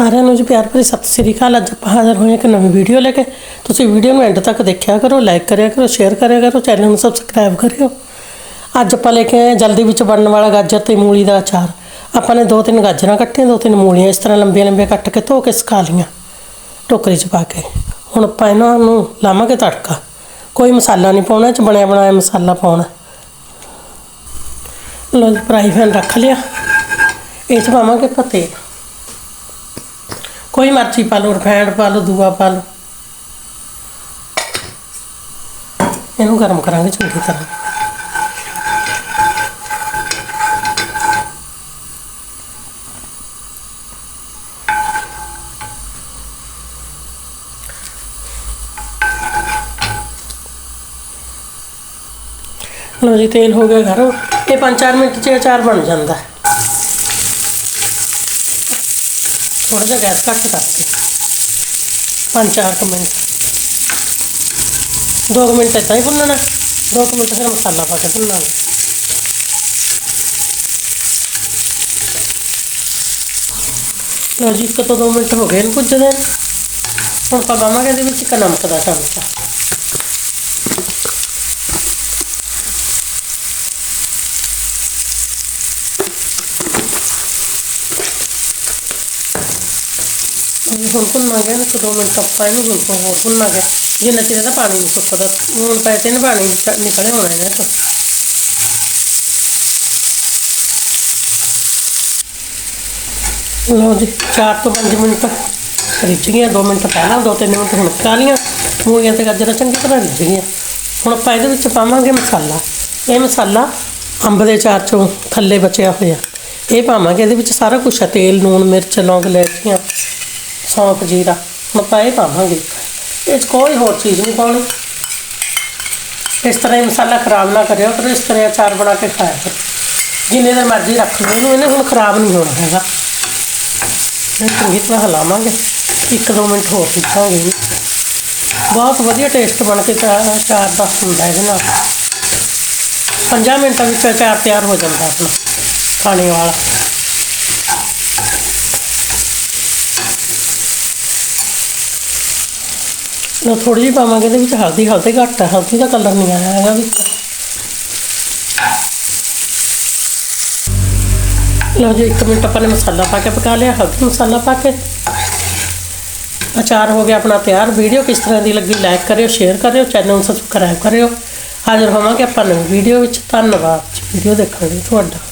ਸਾਰਿਆਂ ਨੂੰ ਜੀ ਪਿਆਰ ਭਰੀ ਸਤਿ ਸ੍ਰੀ ਅਕਾਲ। ਅੱਜ ਆਪਾਂ ਹਾਜ਼ਰ ਹੋਏ ਇੱਕ ਨਵੀਂ ਵੀਡੀਓ ਲੈ ਕੇ। ਤੁਸੀਂ ਵੀਡੀਓ ਨੂੰ ਐਂਡ ਤੱਕ ਦੇਖਿਆ ਕਰੋ ਲਾਈਕ ਕਰਿਆ ਕਰੋ ਸ਼ੇਅਰ ਕਰਿਆ ਕਰੋ ਚੈਨਲ ਨੂੰ ਸਬਸਕ੍ਰਾਈਬ ਕਰਿਓ। ਅੱਜ ਆਪਾਂ ਲੈ ਕੇ ਆਏ ਜਲਦੀ ਵਿੱਚ ਬਣਨ ਵਾਲਾ ਗਾਜਰ ਤੇ ਮੂਲੀ ਦਾ ਅਚਾਰ। ਆਪਾਂ ਨੇ ਦੋ ਤਿੰਨ ਗਾਜਰਾਂ ਕੱਟੀਆਂ, ਦੋ ਤਿੰਨ ਮੂਲੀਆਂ ਇਸ ਤਰ੍ਹਾਂ ਲੰਬੀਆਂ ਲੰਬੀਆਂ ਕੱਟ ਕੇ ਧੋ ਕੇ ਸੁਕਾ ਲਈਆਂ। ਟੋਕਰੀ 'ਚ ਪਾ ਕੇ। ਹੁਣ ਆਪਾਂ ਇਹਨਾਂ ਨੂੰ ਲਾਵਾਂਗੇ ਤੜਕਾ। ਕੋਈ ਮਸਾਲਾ ਨਹੀਂ ਪਾਉਣਾ 'ਚ ਬਣਿਆ ਬਣਾਇਆ ਮਸਾਲਾ ਪਾਉਣਾ। ਲੋ ਜੀ ਫਰਾਈ ਪੈਨ ਰੱਖ ਲਿਆ। ਇਹ 'ਚ ਪਾਵਾਂਗੇ ਆਪਾਂ ਤੇਲ। ਕੋਈ ਮਰਜ਼ੀ ਪਾ ਲਓ ਰਿਫਾਈਂਡ ਪਾ ਲਓ, ਦੂਆ ਪਾ ਲਓ। ਇਹਨੂੰ ਗਰਮ ਕਰਾਂਗੇ, ਚੰਗੀ ਤਰ੍ਹਾਂ। ਲੋ ਜੀ, ਤੇਲ ਹੋ ਗਿਆ ਗਰਮ। ਇਹ 5-4 ਮਿੰਟ 'ਚ ਅਚਾਰ ਬਣ ਜਾਂਦਾ। ਹੈ ਥੋੜਾ ਜਿਹਾ ਗੈਸ ਘੱਟ ਕਰਕੇ ਪੰਜ ਚਾਰ ਕੁ ਮਿੰਟ ਦੋ ਕੁ ਮਿੰਟ ਇੱਦਾਂ ਹੀ ਭੁੰਨਣਾ ਦੋ ਕੁ ਮਿੰਟ ਫਿਰ ਮਸਾਲਾ ਪਾ ਕੇ ਭੁੰਨਾਂਗੇ ਲਓ ਜੀ ਇੱਕ ਤੋਂ ਦੋ ਮਿੰਟ ਹੋ ਗਏ ਇਹਨੂੰ ਭੁੱਜਦੇ ਨੂੰ। ਹੁਣ ਆਪਾਂ ਪਾਵਾਂਗੇ ਇਹਦੇ ਹੁਣ ਭੁੰਨਾਂਗੇ ਨਾ ਦੋ ਮਿੰਟ ਆਪਾਂ ਇਹਨੂੰ ਹੁਣ ਹੋਰ ਭੁੰਨਾਂਗੇ ਜਿੰਨਾ ਚਿਰ ਇਹਦਾ ਪਾਣੀ ਨਹੀਂ ਸੁੱਕਦਾ, ਹੁਣ ਪੈ ਤੇ ਪਾਣੀ ਚ- ਨਿਕਲੇ ਹੋਣਾ ਇਹਨਾਂ ਤੋਂ ਲਓ ਜੀ 4 ਤੋਂ 5 ਮਿੰਟ ਰਿੱਝ ਗਈਆਂ 2 ਮਿੰਟ ਪਹਿਲਾਂ 2-3 ਮਿੰਟ ਹੁਣ ਪਕਾ ਲੀਆਂ ਮੂਲੀਆਂ ਤੇ ਗਾਜਰਾਂ ਚੰਗੀ ਤਰ੍ਹਾਂ ਰਿੱਝ ਗਈਆਂ। ਹੁਣ ਆਪਾਂ ਇਹਦੇ ਵਿੱਚ ਪਾਵਾਂਗੇ ਮਸਾਲਾ। ਇਹ ਮਸਾਲਾ ਅੰਬ ਦੇ ਚਾਰ ਚੋਂ ਥੱਲੇ ਬਚਿਆ ਹੋਇਆ। ਇਹ ਪਾਵਾਂਗੇ, ਇਹਦੇ ਵਿੱਚ ਸਾਰਾ ਕੁਝ ਹੈ ਤੇਲ, ਲੂਣ, ਮਿਰਚ, ਲੌਂਗ, ਇਲਾਇਚੀਆਂ। ਸੌਂਫ ਜੀਰਾ ਹੁਣ ਆਪਾਂ ਇਹ ਪਾਵਾਂਗੇ। ਇਹ 'ਚ ਕੋਈ ਹੋਰ ਚੀਜ਼ ਨਹੀਂ ਪਾਉਣੀ। ਇਸ ਤਰ੍ਹਾਂ ਹੀ ਮਸਾਲਾ ਖਰਾਬ ਨਾ ਕਰਿਓ ਕਰੋ ਇਸ ਤਰ੍ਹਾਂ ਅਚਾਰ ਬਣਾ ਕੇ ਖਾਇਆ ਕਰੋ। ਜਿੰਨੇ ਦਿਨ ਮਰਜ਼ੀ ਰੱਖ ਲਓ, ਇਹਨੂੰ ਇਹਨੇ ਹੁਣ ਖਰਾਬ ਨਹੀਂ ਹੋਣਾ ਹੈਗਾ। ਇਹ ਚੰਗੀ ਤਰ੍ਹਾਂ ਹਿਲਾਵਾਂਗੇ। ਇੱਕ ਦੋ ਮਿੰਟ ਹੋਰ ਸਿੱਖਾਂਗੇ ਬਹੁਤ ਵਧੀਆ ਟੇਸਟ ਬਣ ਕੇ ਚਾ- ਅਚਾਰ ਦਾ ਹੁੰਦਾ ਇਹਦੇ ਨਾਲ। 5 ਮਿੰਟਾਂ ਵਿੱਚ ਅਚਾਰ ਤਿਆਰ ਹੋ ਜਾਂਦਾ ਆਪਣਾ। ਖਾਣੇ ਵਾਲਾ। ਲੋ ਥੋੜੀ ਜਿਹੀ ਪਾਵਾਂਗੇ ਇਹਦੇ ਵਿੱਚ ਹਲਦੀ ਹਲਦੀ ਘੱਟ ਹੈ ਹਲਦੀ ਦਾ ਕਲਰ ਨਹੀਂ ਆਇਆ ਹੈਗਾ ਵਿੱਚ। ਲਓ ਜੀ, ਇੱਕ ਮਿੰਟ ਆਪਾਂ ਨੇ ਮਸਾਲਾ ਪਾ ਕੇ ਪਕਾ ਲਿਆ, ਹਲਦੀ ਮਸਾਲਾ ਪਾ ਕੇ। ਅਚਾਰ ਹੋ ਗਿਆ ਆਪਣਾ ਤਿਆਰ। ਵੀਡੀਓ ਕਿਸ ਤਰ੍ਹਾਂ ਦੀ ਲੱਗੀ ਲਾਈਕ ਕਰਿਓ ਸ਼ੇਅਰ ਕਰਿਓ ਚੈਨਲ ਨੂੰ ਸਬਸਕ੍ਰਾਈਬ ਕਰਿਓ। ਹਾਜ਼ਰ ਹੋਵਾਂਗੇ ਆਪਾਂ ਨਵੀਂ ਵੀਡੀਓ ਵਿੱਚ। ਧੰਨਵਾਦ। ਵੀਡੀਓ ਦੇਖਣ ਲਈ ਤੁਹਾਡਾ।